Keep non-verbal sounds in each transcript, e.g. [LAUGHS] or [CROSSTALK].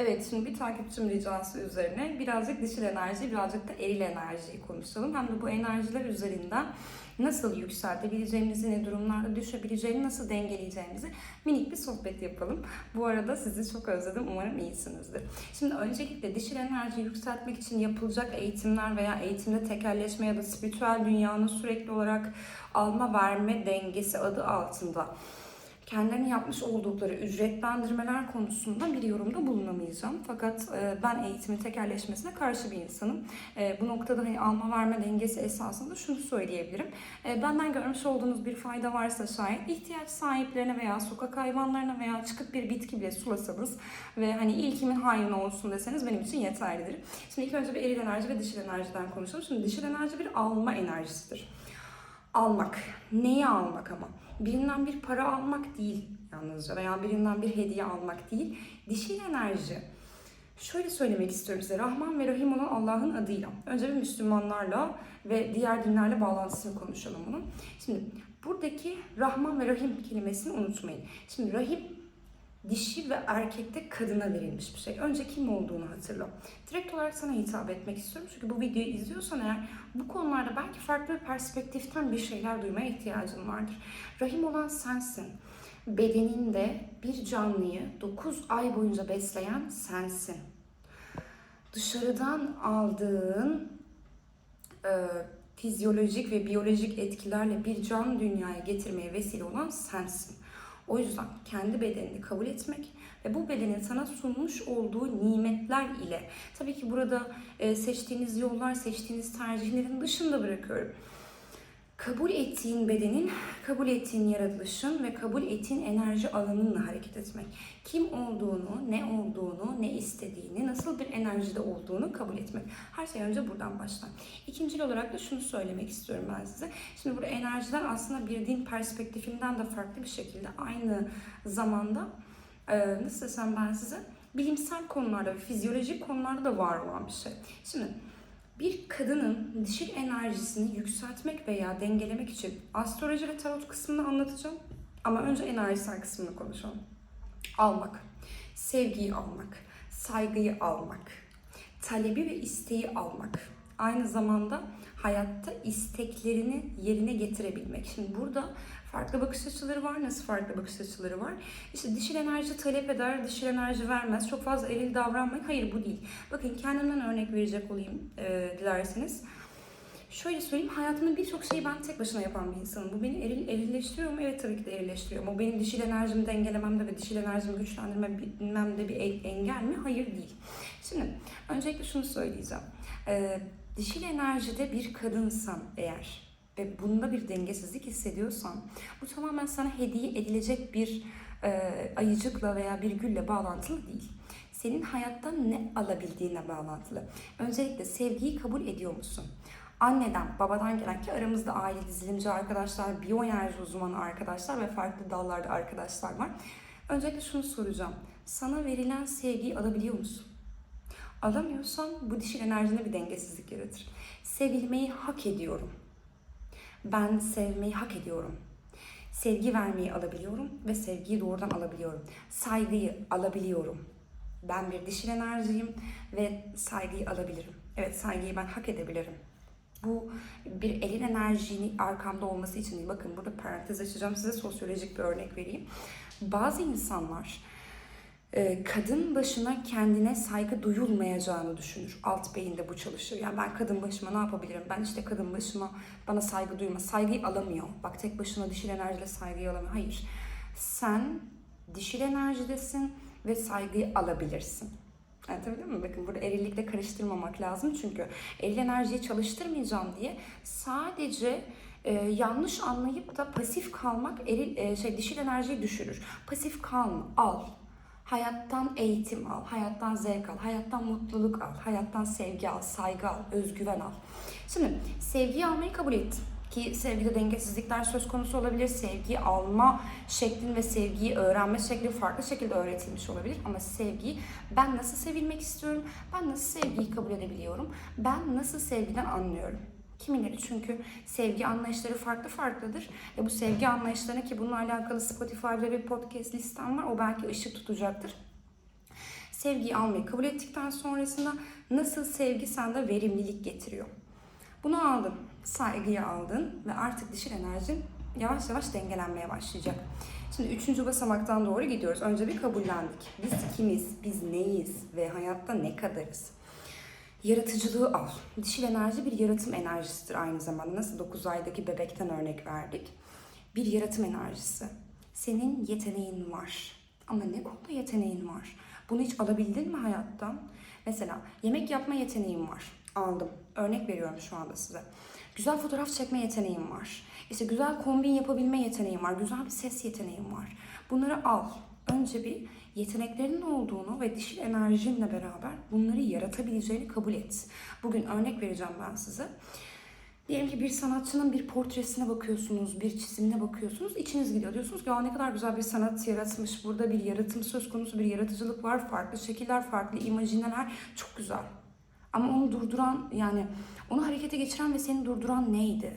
Evet, şimdi bir takipçim ricası üzerine birazcık dişil enerji, birazcık da eril enerjiyi konuşalım. Hem de bu enerjiler üzerinden nasıl yükseltebileceğimizi, ne durumlarda düşebileceğini, nasıl dengeleyeceğimizi minik bir sohbet yapalım. Bu arada sizi çok özledim, umarım iyisinizdir. Şimdi öncelikle dişil enerjiyi yükseltmek için yapılacak eğitimler veya eğitimde tekelleşme ya da spiritüel dünyanın sürekli olarak alma verme dengesi adı altında kendilerinin yapmış oldukları ücretlendirmeler konusunda bir yorumda bulunamayacağım. Fakat e, ben eğitimin tekerleşmesine karşı bir insanım. E, bu noktada hani alma verme dengesi esasında şunu söyleyebilirim. E, benden görmüş olduğunuz bir fayda varsa şayet ihtiyaç sahiplerine veya sokak hayvanlarına veya çıkıp bir bitki bile sulasanız ve hani ilkimin hayrına olsun deseniz benim için yeterlidir. Şimdi ilk önce bir eril enerji ve dişil enerjiden konuşalım. Şimdi dişil enerji bir alma enerjisidir almak. Neyi almak ama? Birinden bir para almak değil yalnızca veya birinden bir hediye almak değil. Dişil enerji. Şöyle söylemek istiyorum size. Rahman ve Rahim olan Allah'ın adıyla. Önce bir Müslümanlarla ve diğer dinlerle bağlantısını konuşalım bunun. Şimdi buradaki Rahman ve Rahim kelimesini unutmayın. Şimdi Rahim dişi ve erkekte kadına verilmiş bir şey. Önce kim olduğunu hatırla. Direkt olarak sana hitap etmek istiyorum. Çünkü bu videoyu izliyorsan eğer bu konularda belki farklı bir perspektiften bir şeyler duymaya ihtiyacın vardır. Rahim olan sensin. Bedeninde bir canlıyı 9 ay boyunca besleyen sensin. Dışarıdan aldığın e, fizyolojik ve biyolojik etkilerle bir can dünyaya getirmeye vesile olan sensin. O yüzden kendi bedenini kabul etmek ve bu bedenin sana sunmuş olduğu nimetler ile tabii ki burada e, seçtiğiniz yollar, seçtiğiniz tercihlerin dışında bırakıyorum. Kabul ettiğin bedenin, kabul ettiğin yaratılışın ve kabul ettiğin enerji alanınla hareket etmek. Kim olduğunu, ne olduğunu, ne istediğini, nasıl bir enerjide olduğunu kabul etmek. Her şey önce buradan başlar. İkincil olarak da şunu söylemek istiyorum ben size. Şimdi burada enerjiler aslında bir din perspektifinden de farklı bir şekilde aynı zamanda e, nasıl desem ben size bilimsel konularda fizyolojik konularda da var olan bir şey. Şimdi bir kadının dişil enerjisini yükseltmek veya dengelemek için astroloji ve tarot kısmını anlatacağım. Ama önce enerjisel kısmını konuşalım. Almak, sevgiyi almak, saygıyı almak, talebi ve isteği almak. Aynı zamanda hayatta isteklerini yerine getirebilmek. Şimdi burada farklı bakış açıları var. Nasıl farklı bakış açıları var? İşte dişil enerji talep eder, dişil enerji vermez. Çok fazla eril davranmayın. Hayır bu değil. Bakın kendimden örnek verecek olayım e, dilerseniz. Şöyle söyleyeyim, hayatımın birçok şeyi ben tek başına yapan bir insanım. Bu beni eril, erilleştiriyor mu? Evet tabii ki de erilleştiriyor. Ama benim dişil enerjimi dengelememde ve dişil enerjimi güçlendirmemde bir engel mi? Hayır değil. Şimdi öncelikle şunu söyleyeceğim. Ee, dişil enerjide bir kadınsan eğer ve bunda bir dengesizlik hissediyorsan bu tamamen sana hediye edilecek bir e, ayıcıkla veya bir gülle bağlantılı değil. Senin hayattan ne alabildiğine bağlantılı. Öncelikle sevgiyi kabul ediyor musun? Anneden, babadan gelen ki aramızda aile dizilimci arkadaşlar, biyoenerji uzmanı arkadaşlar ve farklı dallarda arkadaşlar var. Öncelikle şunu soracağım. Sana verilen sevgiyi alabiliyor musun? Alamıyorsan bu dişil enerjinde bir dengesizlik yaratır. Sevilmeyi hak ediyorum. Ben sevmeyi hak ediyorum. Sevgi vermeyi alabiliyorum ve sevgiyi doğrudan alabiliyorum. Saygıyı alabiliyorum. Ben bir dişil enerjiyim ve saygıyı alabilirim. Evet saygıyı ben hak edebilirim. Bu bir elin enerjinin arkamda olması için değil. Bakın burada parantez açacağım size sosyolojik bir örnek vereyim. Bazı insanlar kadın başına kendine saygı duyulmayacağını düşünür. Alt beyinde bu çalışır. Yani ben kadın başıma ne yapabilirim? Ben işte kadın başıma bana saygı duyma. Saygıyı alamıyor. Bak tek başına dişil enerjiyle saygıyı alamıyor. Hayır. Sen dişil enerjidesin ve saygıyı alabilirsin. Anlatabiliyor muyum? Bakın burada erillikle karıştırmamak lazım. Çünkü eril enerjiyi çalıştırmayacağım diye sadece e, yanlış anlayıp da pasif kalmak eril, e, şey dişil enerjiyi düşürür. Pasif kalma, al. Hayattan eğitim al, hayattan zevk al, hayattan mutluluk al, hayattan sevgi al, saygı al, özgüven al. Şimdi sevgiyi almayı kabul ettim ki sevgide dengesizlikler söz konusu olabilir. Sevgiyi alma şeklin ve sevgiyi öğrenme şekli farklı şekilde öğretilmiş olabilir. Ama sevgiyi ben nasıl sevilmek istiyorum, ben nasıl sevgiyi kabul edebiliyorum, ben nasıl sevgiden anlıyorum. Kimileri çünkü sevgi anlayışları farklı farklıdır. Ve bu sevgi anlayışlarına ki bununla alakalı Spotify'da bir podcast listem var. O belki ışık tutacaktır. Sevgiyi almayı kabul ettikten sonrasında nasıl sevgi sende verimlilik getiriyor. Bunu aldın, saygıyı aldın ve artık dişil enerjin yavaş yavaş dengelenmeye başlayacak. Şimdi üçüncü basamaktan doğru gidiyoruz. Önce bir kabullendik. Biz kimiz, biz neyiz ve hayatta ne kadarız? Yaratıcılığı al. Dişil enerji bir yaratım enerjisidir aynı zamanda. Nasıl 9 aydaki bebekten örnek verdik. Bir yaratım enerjisi. Senin yeteneğin var. Ama ne konuda yeteneğin var? Bunu hiç alabildin mi hayattan? Mesela yemek yapma yeteneğim var. Aldım. Örnek veriyorum şu anda size. Güzel fotoğraf çekme yeteneğim var. İşte güzel kombin yapabilme yeteneğim var. Güzel bir ses yeteneğim var. Bunları al. Önce bir yeteneklerinin olduğunu ve dişil enerjinle beraber bunları yaratabileceğini kabul et. Bugün örnek vereceğim ben size. Diyelim ki bir sanatçının bir portresine bakıyorsunuz, bir çizimine bakıyorsunuz, içiniz gidiyor. Diyorsunuz ki ne kadar güzel bir sanat yaratmış, burada bir yaratım söz konusu, bir yaratıcılık var, farklı şekiller, farklı imajinler, çok güzel. Ama onu durduran, yani onu harekete geçiren ve seni durduran neydi?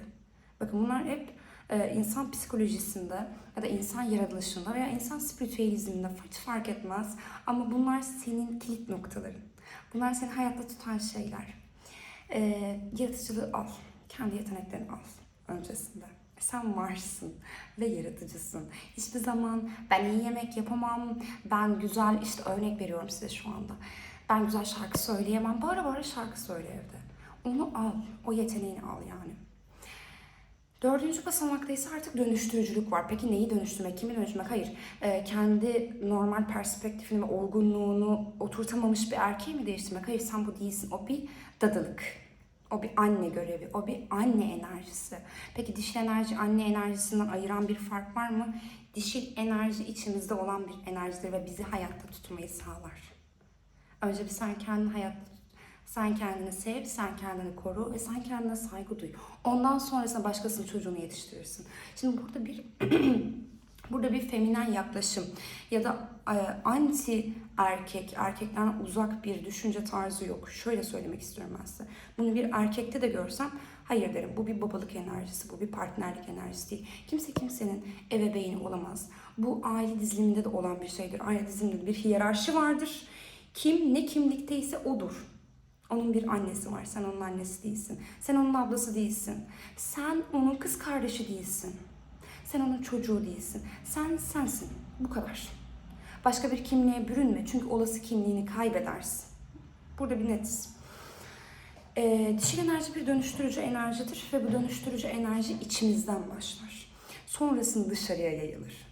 Bakın bunlar hep e, insan psikolojisinde ya da insan yaratılışında veya insan spiritüelizminde hiç fark etmez. Ama bunlar senin kilit noktaların. Bunlar seni hayatta tutan şeyler. E, yaratıcılığı al. Kendi yeteneklerini al öncesinde. Sen varsın ve yaratıcısın. Hiçbir zaman ben iyi yemek yapamam, ben güzel işte örnek veriyorum size şu anda. Ben güzel şarkı söyleyemem. Bağıra bağıra şarkı söyle evde. Onu al. O yeteneğini al yani. Dördüncü basamakta ise artık dönüştürücülük var. Peki neyi dönüştürmek, kimi dönüştürmek? Hayır. Ee, kendi normal perspektifini ve olgunluğunu oturtamamış bir erkeği mi değiştirmek? Hayır sen bu değilsin. O bir dadılık. O bir anne görevi. O bir anne enerjisi. Peki dişil enerji anne enerjisinden ayıran bir fark var mı? Dişil enerji içimizde olan bir enerjidir ve bizi hayatta tutmayı sağlar. Önce bir sen kendini hayatta sen kendini sev, sen kendini koru ve sen kendine saygı duy. Ondan sonrasında başkasının çocuğunu yetiştirirsin. Şimdi burada bir [CLEARS THROAT] burada bir feminen yaklaşım ya da e, anti erkek, erkekten uzak bir düşünce tarzı yok. Şöyle söylemek istiyorum ben size. Bunu bir erkekte de görsem hayır derim. Bu bir babalık enerjisi, bu bir partnerlik enerjisi değil. Kimse kimsenin ebeveyni olamaz. Bu aile diziliminde de olan bir şeydir. Aile diziliminde bir hiyerarşi vardır. Kim ne kimlikteyse odur. Onun bir annesi var. Sen onun annesi değilsin. Sen onun ablası değilsin. Sen onun kız kardeşi değilsin. Sen onun çocuğu değilsin. Sen sensin. Bu kadar. Başka bir kimliğe bürünme. Çünkü olası kimliğini kaybedersin. Burada bir netiz. Ee, dişil enerji bir dönüştürücü enerjidir ve bu dönüştürücü enerji içimizden başlar. Sonrasında dışarıya yayılır.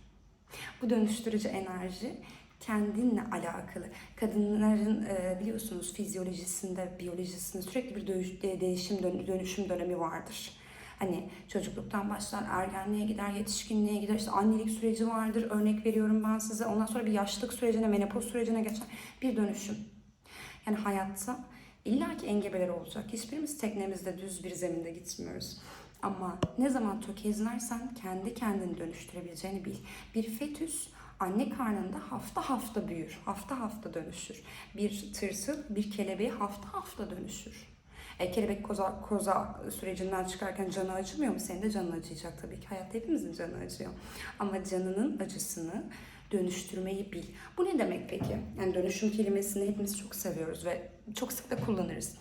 Bu dönüştürücü enerji kendinle alakalı. Kadınların e, biliyorsunuz fizyolojisinde, biyolojisinde sürekli bir değişim, dön- dönüşüm dönemi vardır. Hani çocukluktan başlar, ergenliğe gider, yetişkinliğe gider, işte annelik süreci vardır, örnek veriyorum ben size. Ondan sonra bir yaşlılık sürecine, menopoz sürecine geçer bir dönüşüm. Yani hayatta illaki engebeler olacak. Hiçbirimiz teknemizde düz bir zeminde gitmiyoruz. Ama ne zaman tökezlersen kendi kendini dönüştürebileceğini bil. Bir fetüs anne karnında hafta hafta büyür, hafta hafta dönüşür. Bir tırtıl bir kelebeğe hafta hafta dönüşür. E, kelebek koza, koza sürecinden çıkarken canı acımıyor mu? Senin de canın acıyacak tabii ki. Hayatta hepimizin canı acıyor. Ama canının acısını dönüştürmeyi bil. Bu ne demek peki? Yani dönüşüm kelimesini hepimiz çok seviyoruz ve çok sık da kullanırız.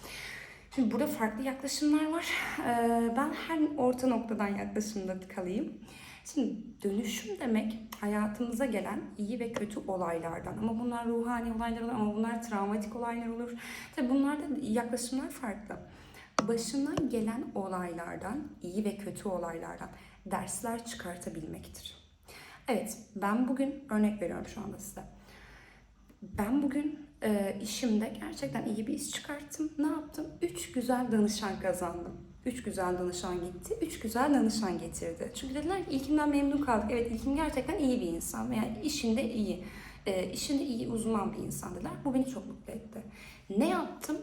Şimdi burada farklı yaklaşımlar var. Ben her orta noktadan yaklaşımda kalayım. Şimdi dönüşüm demek hayatımıza gelen iyi ve kötü olaylardan. Ama bunlar ruhani olaylar olur ama bunlar travmatik olaylar olur. Tabi bunlarda yaklaşımlar farklı. Başına gelen olaylardan, iyi ve kötü olaylardan dersler çıkartabilmektir. Evet, ben bugün örnek veriyorum şu anda size. Ben bugün e, işimde gerçekten iyi bir iş çıkarttım. Ne yaptım? Üç güzel danışan kazandım. Üç güzel danışan gitti, üç güzel danışan getirdi. Çünkü dediler ki ilkimden memnun kaldık. Evet ilkim gerçekten iyi bir insan veya işinde iyi, e, işinde iyi uzman bir insan dediler. Bu beni çok mutlu etti. Ne yaptım?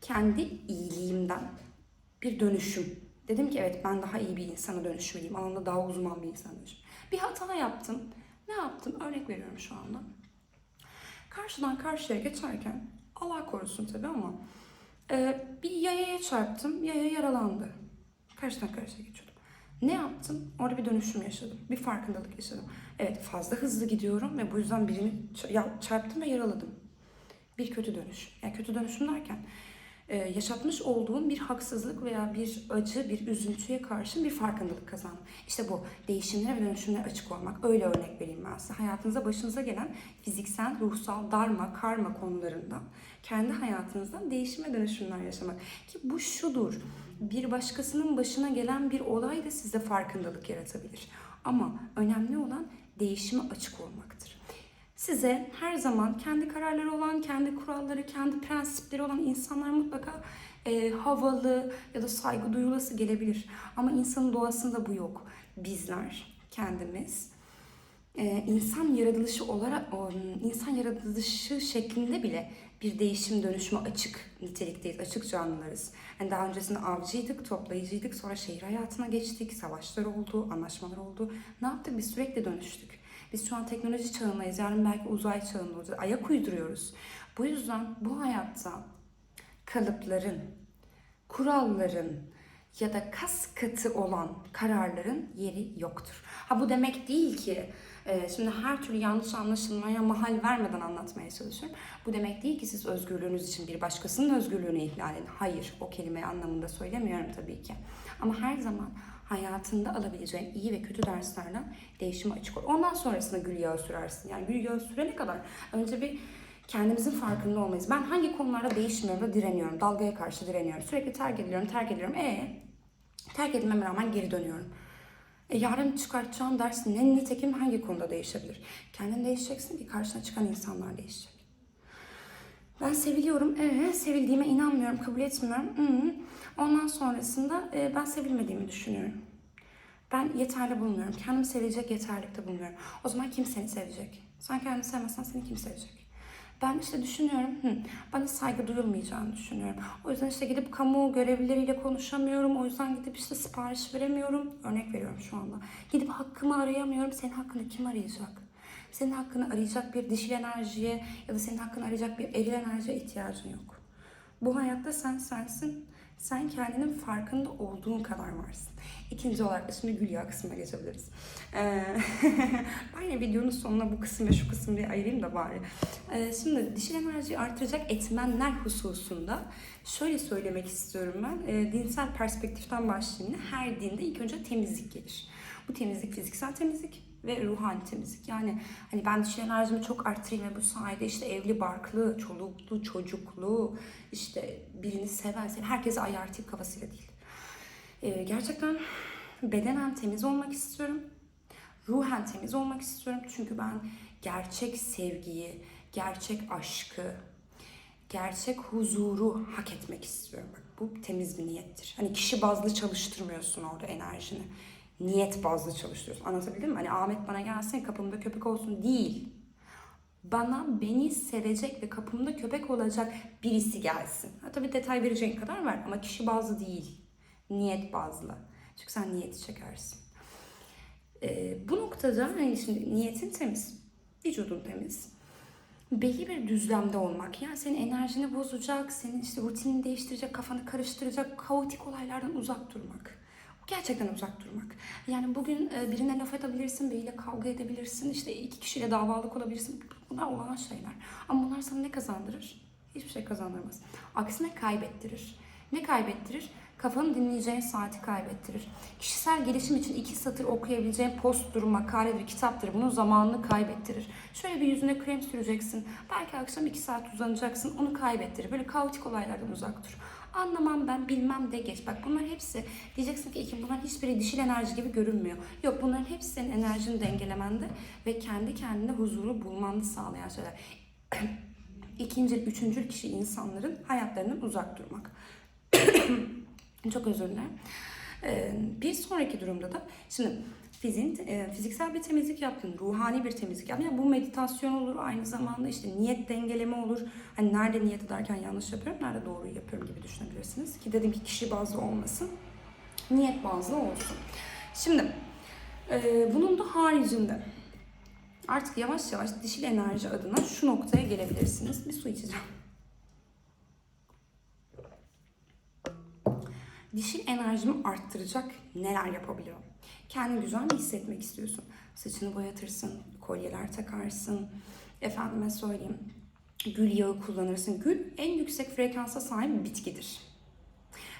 Kendi iyiliğimden bir dönüşüm. Dedim ki evet ben daha iyi bir insana dönüşmeliyim. Alanında daha uzman bir insana dönüşüm. Bir hata yaptım. Ne yaptım? Örnek veriyorum şu anda. Karşıdan karşıya geçerken Allah korusun tabii ama e, bir yayaya çarptım. Yaya yaralandı. Karşıdan karşıya geçiyordum. Ne yaptım? Orada bir dönüşüm yaşadım. Bir farkındalık yaşadım. Evet fazla hızlı gidiyorum ve bu yüzden birini çarptım ve yaraladım. Bir kötü dönüş. Yani kötü dönüşüm derken yaşatmış olduğun bir haksızlık veya bir acı, bir üzüntüye karşı bir farkındalık kazan. İşte bu değişimlere ve dönüşümlere açık olmak. Öyle örnek vereyim ben size. Hayatınıza başınıza gelen fiziksel, ruhsal, darma, karma konularından kendi hayatınızdan değişim ve dönüşümler yaşamak. Ki bu şudur. Bir başkasının başına gelen bir olay da size farkındalık yaratabilir. Ama önemli olan değişime açık olmaktır. Size her zaman kendi kararları olan, kendi kuralları, kendi prensipleri olan insanlar mutlaka e, havalı ya da saygı duyulası gelebilir. Ama insanın doğasında bu yok. Bizler kendimiz e, insan yaratılışı olarak insan yaratılışı şeklinde bile bir değişim dönüşüme açık nitelikteyiz, açık canlılarız. Yani daha öncesinde avcıydık, toplayıcıydık, sonra şehir hayatına geçtik, savaşlar oldu, anlaşmalar oldu. Ne yaptık? Biz sürekli dönüştük. Biz şu an teknoloji çağındayız, yarın belki uzay çağında olacağız. Ayak uyduruyoruz. Bu yüzden bu hayatta kalıpların, kuralların ya da kas katı olan kararların yeri yoktur. Ha bu demek değil ki e, şimdi her türlü yanlış anlaşılmaya mahal vermeden anlatmaya çalışıyorum. Bu demek değil ki siz özgürlüğünüz için bir başkasının özgürlüğünü ihlal edin. Hayır, o kelime anlamında söylemiyorum tabii ki. Ama her zaman hayatında alabileceğin iyi ve kötü derslerden değişime açık ol. Ondan sonrasında gül yağı sürersin. Yani gül yağı sürene kadar önce bir kendimizin farkında olmayız. Ben hangi konularda değişmiyorum da direniyorum. Dalgaya karşı direniyorum. Sürekli terk ediliyorum, terk ediliyorum. E terk edilmeme rağmen geri dönüyorum. E, yarın çıkartacağım ders ne nitekim hangi konuda değişebilir? Kendin değişeceksin ki karşına çıkan insanlar değişecek. Ben seviliyorum. Ee, sevildiğime inanmıyorum, kabul etmiyorum. Hı. Ondan sonrasında e, ben sevilmediğimi düşünüyorum. Ben yeterli bulmuyorum. Kendimi sevecek yeterlikte bulmuyorum. O zaman kim seni sevecek? Sen kendini sevmezsen seni kim sevecek? Ben işte düşünüyorum, hı, bana saygı duyulmayacağını düşünüyorum. O yüzden işte gidip kamu görevlileriyle konuşamıyorum. O yüzden gidip işte sipariş veremiyorum. Örnek veriyorum şu anda. Gidip hakkımı arayamıyorum. Senin hakkını kim arayacak? Senin hakkını arayacak bir dişil enerjiye ya da senin hakkını arayacak bir eril enerjiye ihtiyacın yok. Bu hayatta sen sensin. Sen kendinin farkında olduğun kadar varsın. İkinci olarak da şimdi gül yağı kısmına geçebiliriz. Ee, [LAUGHS] ben yine videonun sonuna bu kısım ve şu kısım diye ayırayım da bari. Ee, şimdi dişil enerjiyi artıracak etmenler hususunda şöyle söylemek istiyorum ben. Ee, dinsel perspektiften başlayayım. Her dinde ilk önce temizlik gelir. Bu temizlik fiziksel temizlik ve ruhani temizlik. Yani hani ben dişil enerjimi çok arttırayım ve bu sayede işte evli barklı, çoluklu, çocuklu, işte birini seven, seven herkese ayartayım kafasıyla değil. Ee, gerçekten bedenen temiz olmak istiyorum. Ruhen temiz olmak istiyorum. Çünkü ben gerçek sevgiyi, gerçek aşkı, gerçek huzuru hak etmek istiyorum. Bak bu temiz bir niyettir. Hani kişi bazlı çalıştırmıyorsun orada enerjini. Niyet bazlı çalıştırıyorsun. Anlatabildim mi? Hani Ahmet bana gelsin kapımda köpek olsun değil. Bana beni sevecek ve kapımda köpek olacak birisi gelsin. Ha, tabii detay vereceğin kadar var ama kişi bazlı değil. Niyet bazlı. Çünkü sen niyeti çekersin. Ee, bu noktada hani şimdi niyetin temiz, vücudun temiz. Belli bir düzlemde olmak. Yani senin enerjini bozacak, senin işte rutinini değiştirecek, kafanı karıştıracak, kaotik olaylardan uzak durmak. Gerçekten uzak durmak. Yani bugün e, birine laf edebilirsin, biriyle kavga edebilirsin, işte iki kişiyle davalık olabilirsin. Bunlar olan şeyler. Ama bunlar sana ne kazandırır? Hiçbir şey kazandırmaz. Aksine kaybettirir. Ne kaybettirir? Kafanı dinleyeceğin saati kaybettirir. Kişisel gelişim için iki satır okuyabileceğin posttur, makaledir, kitaptır. Bunun zamanını kaybettirir. Şöyle bir yüzüne krem süreceksin. Belki akşam iki saat uzanacaksın. Onu kaybettirir. Böyle kaotik olaylardan uzak dur. Anlamam ben, bilmem de geç. Bak bunlar hepsi diyeceksin ki Ekim bunlar hiçbiri dişil enerji gibi görünmüyor. Yok bunların hepsi senin enerjini dengelemende ve kendi kendine huzuru bulmanı sağlayan şeyler. [CLEARS THROAT] İkinci, üçüncü kişi insanların hayatlarından uzak durmak. [CLEARS THROAT] Çok özür dilerim. Ee, bir sonraki durumda da şimdi fizin, e, fiziksel bir temizlik yaptın, ruhani bir temizlik yaptın. Yani bu meditasyon olur, aynı zamanda işte niyet dengeleme olur. Hani nerede niyet ederken yanlış yapıyorum, nerede doğruyu yapıyorum gibi düşünebilirsiniz. Ki dedim ki kişi bazlı olmasın, niyet bazlı olsun. Şimdi e, bunun da haricinde artık yavaş yavaş dişil enerji adına şu noktaya gelebilirsiniz. Bir su içeceğim. dişil enerjimi arttıracak neler yapabiliyorum? Kendini güzel hissetmek istiyorsun? Saçını boyatırsın, kolyeler takarsın, efendime söyleyeyim, Gül yağı kullanırsın. Gül en yüksek frekansa sahip bitkidir.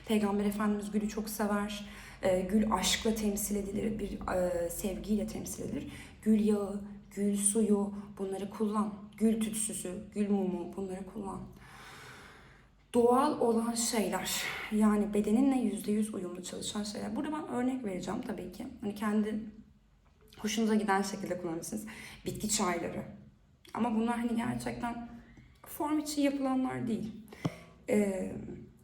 Peygamber Efendimiz gülü çok sever. Ee, gül aşkla temsil edilir, bir e, sevgiyle temsil edilir. Gül yağı, gül suyu bunları kullan. Gül tütsüsü, gül mumu bunları kullan. Doğal olan şeyler yani bedeninle yüzde yüz uyumlu çalışan şeyler. Burada ben örnek vereceğim tabii ki. Hani kendi hoşunuza giden şekilde kullanırsınız. Bitki çayları. Ama bunlar hani gerçekten form için yapılanlar değil. Ee,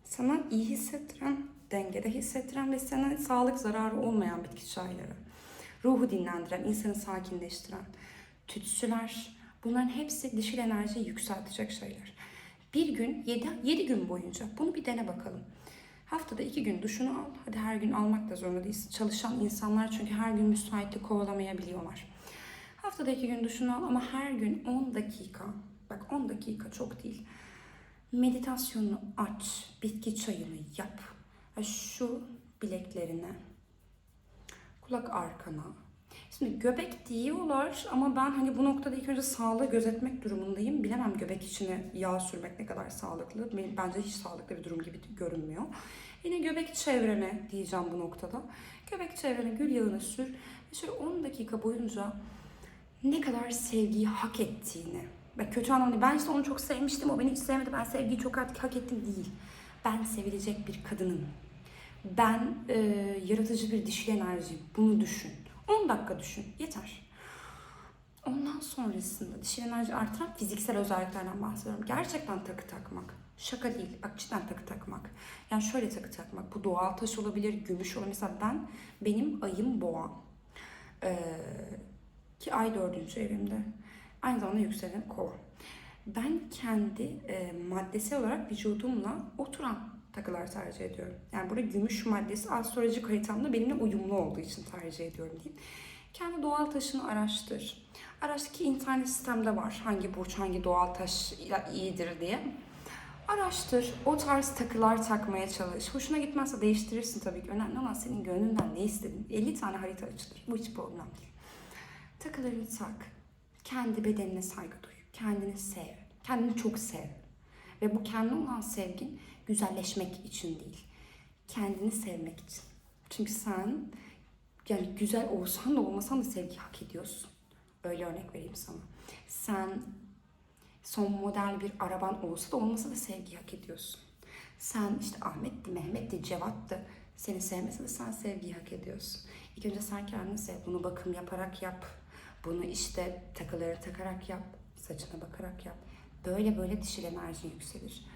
sana iyi hissettiren, dengede hissettiren ve sana sağlık zararı olmayan bitki çayları. Ruhu dinlendiren, insanı sakinleştiren tütsüler. Bunların hepsi dişil enerjiyi yükseltecek şeyler. Bir gün, 7, 7 gün boyunca bunu bir dene bakalım. Haftada iki gün duşunu al. Hadi her gün almak da zorunda değilsin. Çalışan insanlar çünkü her gün müsaitlik kovalamayabiliyorlar. Haftada iki gün duşunu al ama her gün 10 dakika, bak 10 dakika çok değil. Meditasyonunu aç, bitki çayını yap. Şu bileklerine, kulak arkana. Şimdi göbek diyorlar ama ben hani bu noktada ilk önce sağlığı gözetmek durumundayım. Bilemem göbek içine yağ sürmek ne kadar sağlıklı. Bence hiç sağlıklı bir durum gibi görünmüyor. Yine göbek çevrene diyeceğim bu noktada. Göbek çevrene gül yağını sür. Ve şöyle 10 dakika boyunca ne kadar sevgiyi hak ettiğini. Ve kötü anlamda ben işte onu çok sevmiştim, o beni hiç sevmedi, ben sevgiyi çok hak, hak ettim değil. Ben sevilecek bir kadınım. Ben e, yaratıcı bir dişil enerjiyim. Bunu düşün. 10 dakika düşün. Yeter. Ondan sonrasında dişil enerji artıran fiziksel özelliklerden bahsediyorum. Gerçekten takı takmak. Şaka değil. Bak cidden takı takmak. Yani şöyle takı takmak. Bu doğal taş olabilir, gümüş olabilir. Mesela ben, benim ayım boğa. Ee, ki ay dördüncü evimde. Aynı zamanda yükselen kova. Ben kendi e, maddesel olarak vücudumla oturan takılar tercih ediyorum. Yani burada gümüş maddesi astrolojik haritamda benimle uyumlu olduğu için tercih ediyorum diyeyim. Kendi doğal taşını araştır. Araştır ki internet sistemde var hangi burç hangi doğal taş iyidir diye. Araştır, o tarz takılar takmaya çalış. Hoşuna gitmezse değiştirirsin tabii ki. Önemli olan senin gönlünden ne istediğin. 50 tane harita açılır. Bu hiç problem değil. Takılarını tak. Kendi bedenine saygı duy. Kendini sev. Kendini çok sev. Ve bu kendine olan sevgin güzelleşmek için değil. Kendini sevmek için. Çünkü sen yani güzel olsan da olmasan da sevgi hak ediyorsun. Öyle örnek vereyim sana. Sen son model bir araban olsa da olmasa da sevgi hak ediyorsun. Sen işte Ahmet'ti, Mehmet'ti, Cevat'tı. Seni sevmese de sen sevgiyi hak ediyorsun. İlk önce sen kendini sev. Bunu bakım yaparak yap. Bunu işte takıları takarak yap. Saçına bakarak yap. Böyle böyle dişil enerji yükselir.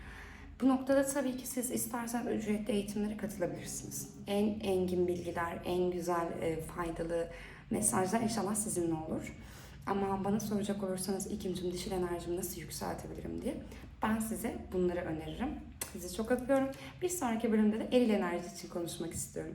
Bu noktada tabii ki siz isterseniz ücretli eğitimlere katılabilirsiniz. En engin bilgiler, en güzel, e, faydalı mesajlar inşallah sizinle olur. Ama bana soracak olursanız ikincim dişil enerjimi nasıl yükseltebilirim diye ben size bunları öneririm. Sizi çok öpüyorum. Bir sonraki bölümde de eril enerji için konuşmak istiyorum.